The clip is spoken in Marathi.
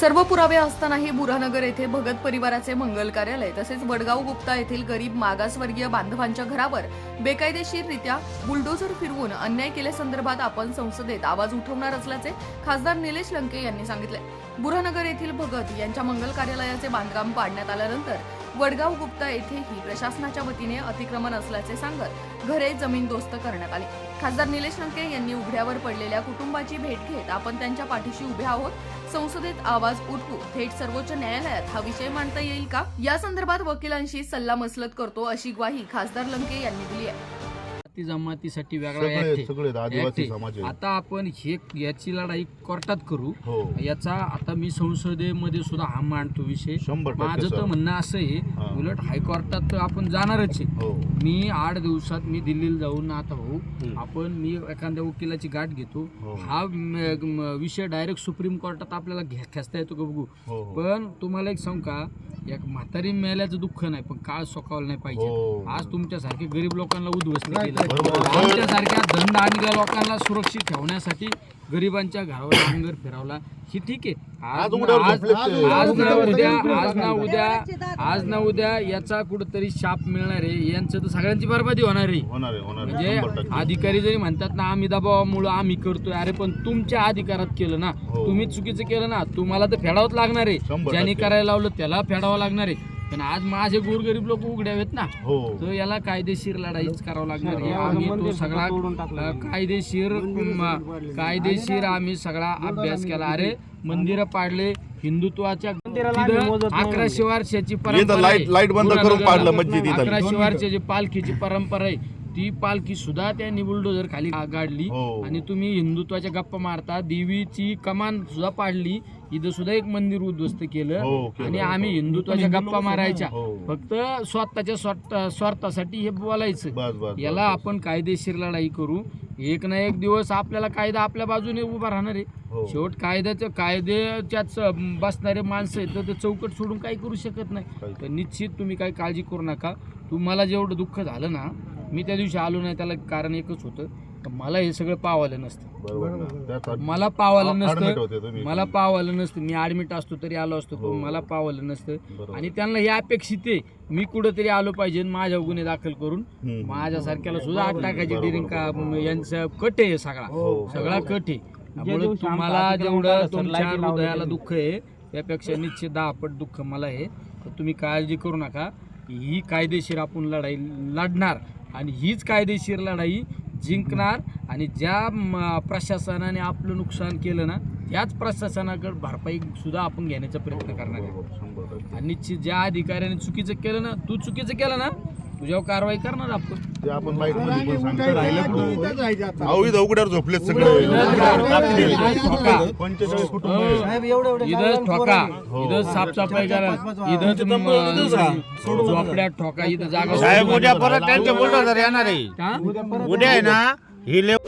सर्व पुरावे असतानाही बुरानगर येथे भगत परिवाराचे मंगल कार्यालय तसेच वडगाव गुप्ता येथील गरीब मागासवर्गीय बांधवांच्या घरावर बेकायदेशीररित्या बुलडोझर फिरवून अन्याय केल्यासंदर्भात आपण संसदेत आवाज उठवणार असल्याचे खासदार निलेश लंके यांनी सांगितले. बुरानगर येथील भगत यांच्या मंगल कार्यालयाचे बांधकाम पाडण्यात आल्यानंतर वडगाव गुप्ता येथेही प्रशासनाच्या वतीने अतिक्रमण असल्याचे सांगत घरे जमीनदोस्त करण्यात आली. खासदार निलेश लंके यांनी उघड्यावर पडलेल्या कुटुंबाची भेट घेत आपण त्यांच्या पाठीशी उभे आहोत. संसदेत आवाज उठवू थेट सर्वोच्च न्यायालयात हा विषय मांडता येईल का? या संदर्भात वकिलांशी सल्लामसलत करतो अशी ग्वाही खासदार लंके यांनी दिली आहे. जाती जमातीसाठी वेगळा सगळे act आहे. सगळे आदिवासी Act आहे. समाज आहे. आता आपण हे याची लढाई कोर्टात करू हो याचा आता मी संसदेमध्ये सुद्धा हा मांडतो विषय शंभर टक्के माझं तर सर. म्हणणं असं आहे हा. उलट हायकोर्टात तर आपण जाणारच आहे हो मी आठ दिवसात मी दिल्लीला जाऊन आता भाऊ हम्म. आपण मी एखाद्या वकिलाची गाठ घेतो हो. हा म- म- विषय डायरेक्ट सुप्रीम कोर्टात आपल्याला खेचता येतो का बघू हो हो. पण तुम्हाला एक सांगू का एक म्हातारी मेल्याचं दुःख नाही पण काळ सोकावलं नाही हो. पाहिजे आज तुमच्यासारखे गरीब लोकांना उद्ध्वस्त केलं बरोबर. आमच्यासारख्या धंदा आणि लोकांना सुरक्षित ठेवण्यासाठी गरिबांच्या घरावर नांगर फिरवला. ही ठीक आहे. आज ना उद्या आज ना उद्या आज ना उद्या याचा कुठंतरी शाप मिळणार आहे. यांचं तर सगळ्यांची बरबादी होणार आहे. होणार आहे होणार आहे. शंभर म्हणजे अधिकारी जरी म्हणतात ना आम्ही दबावामुळं आम्ही करतोय. अरे पण तुमच्या अधिकारात केलं ना. हो. तुम्ही चुकीचं केलं ना तुम्हाला तर फेडावंच लागणार आहे. ज्यांनी. करायला लावलं त्याला फेडावं लागणार आहे. पण आज माझे गोरगरीब लोक उघडे आहेत ना. हो. तर याला कायदेशीर लढाईच करावं लागणार. आहे आम्ही तो सगळा अ, कायदेशीर म, कायदेशीर आम्ही सगळा अभ्यास केला. अरे मंदिरं पाडले हिंदुत्वाच्या तिथं अकराशे वर्षाची परंपरा लाईट- आहे. लाइट बंद करून गुरुनानक- पाडलं मस्जिद इथं. अकराशे वर्षाची पालखीची परंपरा आहे. ती पालखी सुद्धा त्यांनी बुलडोजर खाली गाडली हो. आणि तुम्ही हिंदुत्वाच्या गप्पा मारता देवीची कमान सुद्धा पाडली. इथं सुद्धा एक मंदिर उद्ध्वस्त हो, केलं केलं. आणि आम्ही हिंदुत्वाच्या गप्पा मारायच्या. हो. फक्त स्वतःच्या स्वार्थ- स्वार्थासाठी हे बोलायचं. बस बस याला. आपण कायदेशीर लढाई करू. एक ना एक दिवस आपल्याला कायदा आपल्या बाजूने उभा राहणार आहे. हो. शेवट कायद्याचं कायद्याच्याच बसणारे माणसं आहेत तर ते चौकट सोडून काही करू शकत नाही. काही- तर निश्चित तुम्ही काही काळजी करू नका. तुम्हाला जेवढं दुःख झालं ना मी त्या दिवशी आलो नाही त्याला कारण एकच होतं. तर मला हे सगळं पावालं नसतं. बरोबर. ना. त्यासाठी- मला पावालं आ- admit होते नसतं तुम्ही. मला पावालं नसतं. मी ऍडमिट असतो तरी आलो असतो हो. पण मला पावालं नसतं. बरोबर. आणि त्यांना हे अपेक्षित आहे. मी कुठंतरी आलो पाहिजे आणि माझ्या गुन्हे दाखल करून हम्म. माझ्यासारख्याला सुद्धा आठ टाकायची बरोबर, डिरिंग का? बरोबर. यांचं कट आहे सगळा. हो. सगळा कट आहे. त्यामुळे तुम्हाला जेवढं तुमच्या हृदयाला दुःख आहे त्यापेक्षा निश्चित दहा पट दुःख मला आहे. तर तुम्ही काळजी करू नका. ही कायदेशीर आपण लढाई लढणार. आणि हीच कायदेशीर लढाई जिंकणार आणि ज्या प्रशासनाने आपलं नुकसान केलं ना त्याच प्रशासनाकडे भरपाई सुद्धा आपण घेण्याचा प्रयत्न करणार आहे. आणि निश्चित ज्या अधिकाऱ्याने चुकीचं केलं ना तू चुकीचं केलं ना तुझ्यावर कारवाई करणार आपण. ते आपण बाईकमध्ये पण सांगतो. राहिलं अहो इथं उघड्यावर झोपलेत सगळे. ठोका. पंचेचाळीस कुटुंब आहे. इथं ठोका. हो. इथं साफसफाई करा. इथं झोपड्यात ठोका. इथं जागा साहेब उद्या परत येणार आहे? उद्या आहे ना ही लेव